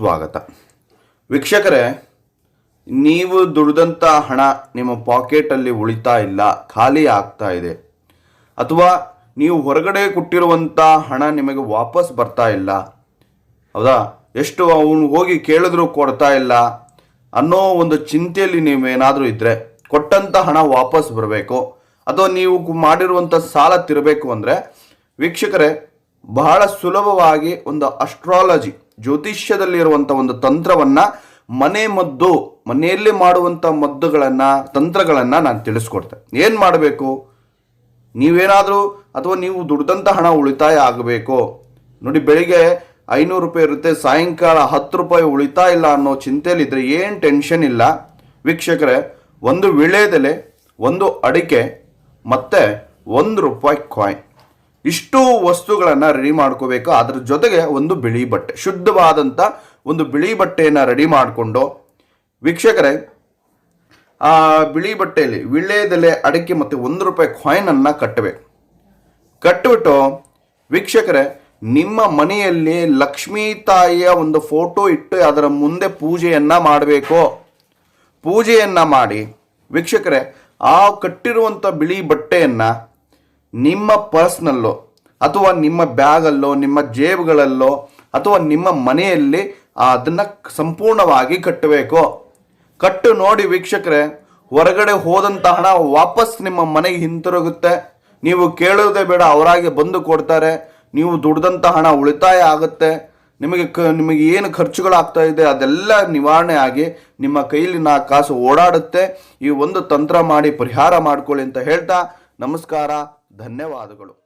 ಸ್ವಾಗತ. ವೀಕ್ಷಕರೇ, ನೀವು ದುಡಿದಂಥ ಹಣ ನಿಮ್ಮ ಪಾಕೆಟಲ್ಲಿ ಉಳಿತಾ ಇಲ್ಲ, ಖಾಲಿ ಆಗ್ತಾ ಇದೆ. ಅಥವಾ ನೀವು ಹೊರಗಡೆ ಕೊಟ್ಟಿರುವಂಥ ಹಣ ನಿಮಗೆ ವಾಪಸ್ ಬರ್ತಾ ಇಲ್ಲ. ಹೌದಾ? ಎಷ್ಟು ಅವನು ಹೋಗಿ ಕೇಳಿದ್ರು ಕೊಡ್ತಾ ಇಲ್ಲ ಅನ್ನೋ ಒಂದು ಚಿಂತೆಯಲ್ಲಿ ನೀವೇನಾದರೂ ಇದ್ದರೆ ಕೊಟ್ಟಂಥ ಹಣ ವಾಪಸ್ ಬರಬೇಕು. ಅಥವಾ ನೀವು ಮಾಡಿರುವಂಥ ಸಾಲ ತಿರಬೇಕು ಅಂದರೆ, ವೀಕ್ಷಕರೇ, ಬಹಳ ಸುಲಭವಾಗಿ ಒಂದು ಅಸ್ಟ್ರಾಲಜಿ ಜ್ಯೋತಿಷ್ಯದಲ್ಲಿರುವಂಥ ಒಂದು ತಂತ್ರವನ್ನು ಮನೆ ಮದ್ದು, ಮನೆಯಲ್ಲಿ ಮಾಡುವಂಥ ಮದ್ದುಗಳನ್ನು, ತಂತ್ರಗಳನ್ನು ನಾನು ತಿಳಿಸ್ಕೊಡ್ತೆ. ಏನು ಮಾಡಬೇಕು? ನೀವೇನಾದರೂ ಅಥವಾ ನೀವು ದುಡ್ದಂಥ ಹಣ ಉಳಿತಾಯ ಆಗಬೇಕು. ನೋಡಿ, ಬೆಳಿಗ್ಗೆ ಐನೂರು ರೂಪಾಯಿ ಇರುತ್ತೆ, ಸಾಯಂಕಾಲ ಹತ್ತು ರೂಪಾಯಿ ಉಳಿತಾಯ ಇಲ್ಲ ಅನ್ನೋ ಚಿಂತೆಯಲ್ಲಿದ್ದರೆ ಏನು ಟೆನ್ಷನ್ ಇಲ್ಲ. ವೀಕ್ಷಕರೇ, ಒಂದು ವಿಳೆದೆಲೆ, ಒಂದು ಅಡಿಕೆ, ಮತ್ತು ಒಂದು ರೂಪಾಯಿ ಕಾಯಿನ್ ಇಷ್ಟು ವಸ್ತುಗಳನ್ನು ರೆಡಿ ಮಾಡ್ಕೋಬೇಕು. ಅದ್ರ ಜೊತೆಗೆ ಒಂದು ಬಿಳಿ ಬಟ್ಟೆ ಶುದ್ಧವಾದಂಥ ಒಂದು ಬಿಳಿ ಬಟ್ಟೆಯನ್ನು ರೆಡಿ ಮಾಡಿಕೊಂಡು, ವೀಕ್ಷಕರೇ, ಆ ಬಿಳಿ ಬಟ್ಟೆಯಲ್ಲಿ ವಿಳ್ಳೆದೆಲೆ ಅಡಿಕೆ ಮತ್ತು ಒಂದು ರೂಪಾಯಿ ಕಾಯಿನನ್ನು ಕಟ್ಟಬೇಕು. ಕಟ್ಟಿಬಿಟ್ಟು ವೀಕ್ಷಕರೇ, ನಿಮ್ಮ ಮನೆಯಲ್ಲಿ ಲಕ್ಷ್ಮೀ ತಾಯಿಯ ಒಂದು ಫೋಟೋ ಇಟ್ಟು ಅದರ ಮುಂದೆ ಪೂಜೆಯನ್ನು ಮಾಡಬೇಕು. ಪೂಜೆಯನ್ನು ಮಾಡಿ, ವೀಕ್ಷಕರೇ, ಆ ಕಟ್ಟಿರುವಂಥ ಬಿಳಿ ಬಟ್ಟೆಯನ್ನು ನಿಮ್ಮ ಪರ್ಸ್ನಲ್ಲೋ, ಅಥವಾ ನಿಮ್ಮ ಬ್ಯಾಗಲ್ಲೋ, ನಿಮ್ಮ ಜೇಬುಗಳಲ್ಲೋ, ಅಥವಾ ನಿಮ್ಮ ಮನೆಯಲ್ಲಿ ಅದನ್ನು ಸಂಪೂರ್ಣವಾಗಿ ಕಟ್ಟಬೇಕು. ಕಟ್ಟು ನೋಡಿ ವೀಕ್ಷಕರೇ, ಹೊರಗಡೆ ಹೋದಂಥ ಹಣ ವಾಪಸ್ ನಿಮ್ಮ ಮನೆಗೆ ಹಿಂತಿರುಗುತ್ತೆ. ನೀವು ಕೇಳೋದೇ ಬೇಡ, ಅವರಾಗೆ ಬಂದು ಕೊಡ್ತಾರೆ. ನೀವು ದುಡ್ದಂಥ ಹಣ ಉಳಿತಾಯ ಆಗುತ್ತೆ. ನಿಮಗೆ ಕ, ನಿಮಗೆ ಏನು ಖರ್ಚುಗಳಾಗ್ತಾ ಇದೆ, ಅದೆಲ್ಲ ನಿವಾರಣೆ ಆಗಿ ನಿಮ್ಮ ಕೈಲಿನ ಕಾಸು ಓಡಾಡುತ್ತೆ. ಈ ಒಂದು ತಂತ್ರ ಮಾಡಿ ಪರಿಹಾರ ಮಾಡ್ಕೊಳ್ಳಿ ಅಂತ ಹೇಳ್ತಾ, ನಮಸ್ಕಾರ. ಧನ್ಯವಾದಗಳು.